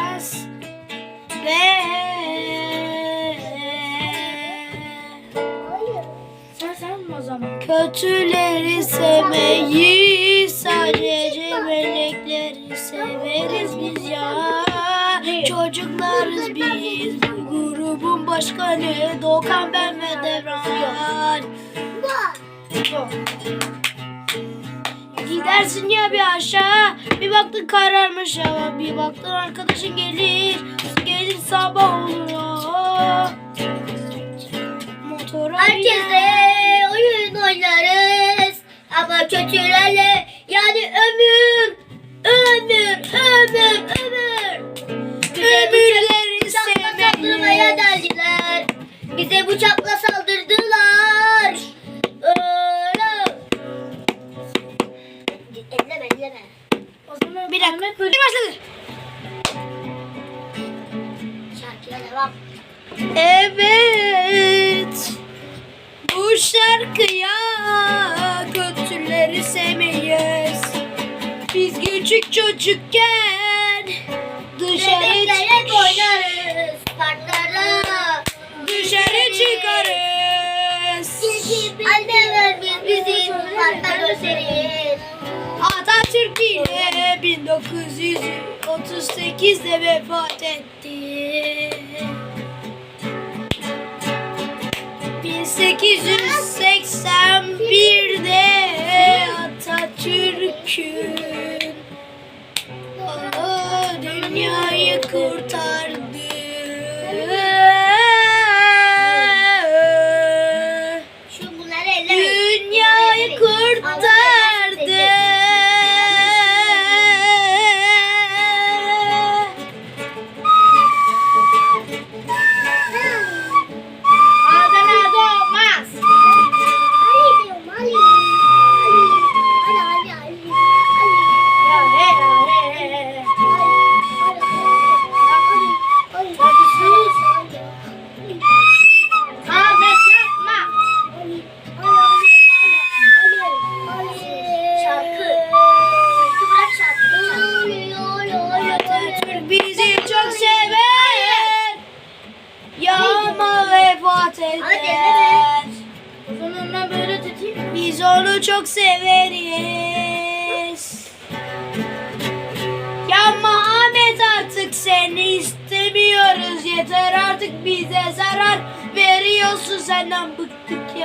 yapacağız. Ve Sen sen mi o zaman? kötüleri sevmeyi sadece melekleri severiz biz ya. Çocuklarız biz bu grubun başkanı Doğukan ben ve Devran. Yok. Gidersin ya bir aşağı Bir baktın kararmış hava Bir baktın arkadaşın gelir Gelir sabah oluyor Motora Herkesle oyun oynarız. Ama kötülerle yani ömür, ömür, ömür, ömür. Bize Ömürleri bıçakla sevmeyi. saldırmaya geldiler. Bize bıçakla saldırdılar. Bir dakika Bir başladı Şarkıya devam. Evet Bu şarkıya Kötüleri sevmeyiz Biz küçük çocukken Dışarı çık oynarız. Parklara. Dışarı çıkarız Anneler biz bizim parkta gösterir. Atatürk ile 1938'de vefat etti. 1881'de Atatürk'ün dünyayı kurtardı. Dünyayı kurtardı. Tutayım. Biz onu çok severiz. Yapma Ahmet artık seni istemiyoruz. Yeter artık bize zarar veriyorsun senden bıktık